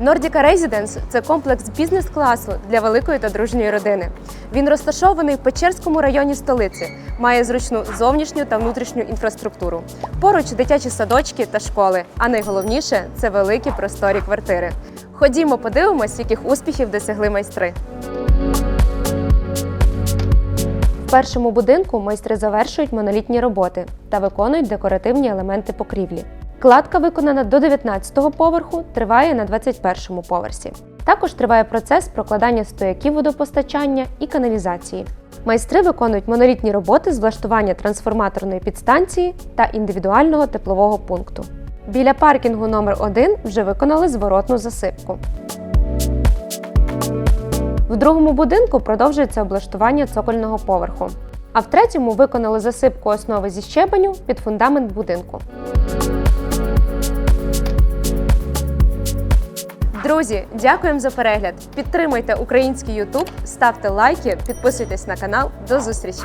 Nordica Residence – це комплекс бізнес-класу для великої та дружньої родини. Він розташований в Печерському районі столиці, має зручну зовнішню та внутрішню інфраструктуру. Поруч дитячі садочки та школи. А найголовніше це великі просторі квартири. Ходімо, подивимось, яких успіхів досягли майстри. В першому будинку майстри завершують монолітні роботи та виконують декоративні елементи покрівлі. Кладка виконана до 19-го поверху, триває на 21-му поверсі. Також триває процес прокладання стояків водопостачання і каналізації. Майстри виконують монолітні роботи з влаштування трансформаторної підстанції та індивідуального теплового пункту. Біля паркінгу номер 1 вже виконали зворотну засипку. В другому будинку продовжується облаштування цокольного поверху. А в третьому виконали засипку основи зі щебеню під фундамент будинку. Друзі, дякуємо за перегляд. Підтримуйте український YouTube, ставте лайки, підписуйтесь на канал. До зустрічі!